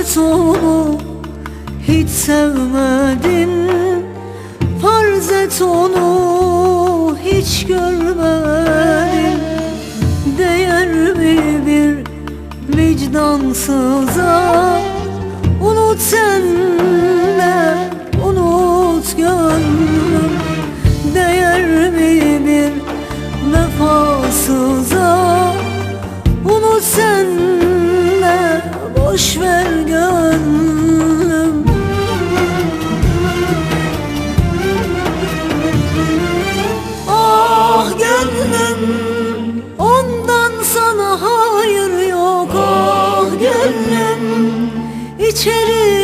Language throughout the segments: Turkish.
gurbet onu hiç sevmedin. Farz et onu hiç görmedin. Değer mi bir vicdansıza? Unut sen içeri.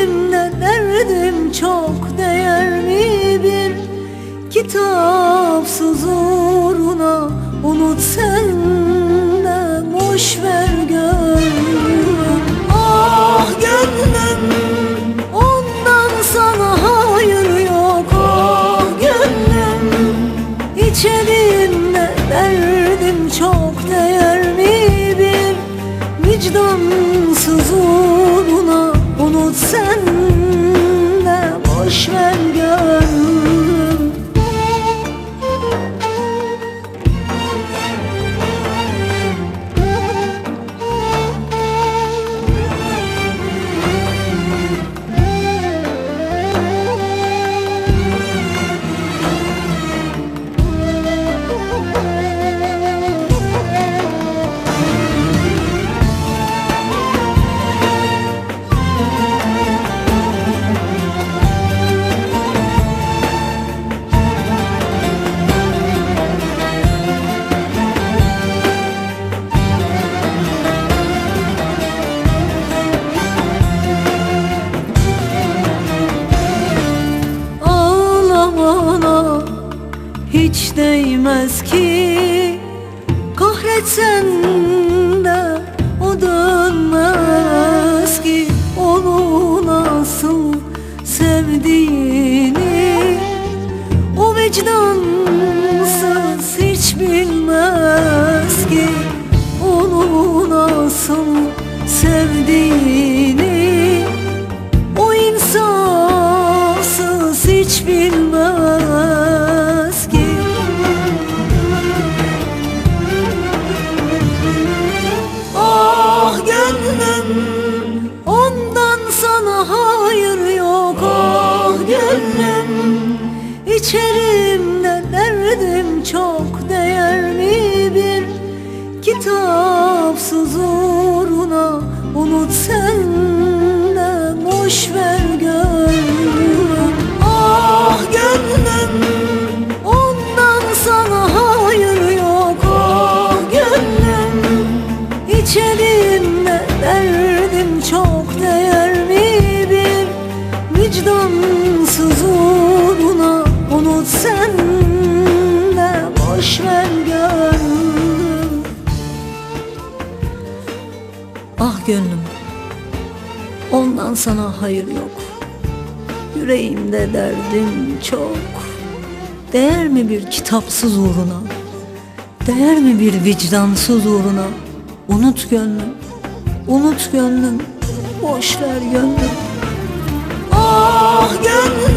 Değmez ki. Kahretsen de o dönmez ki. Onu nasıl sevdiğini O vicdansız hiç bilmez ki. Onu nasıl sevdiğini içerimde gönlüm. Ondan sana hayır yok. Yüreğimde derdim çok. Değer mi bir kitapsız uğruna? Değer mi bir vicdansız uğruna? Unut gönlüm Unut gönlüm. Boş ver gönlüm. Ah gönlüm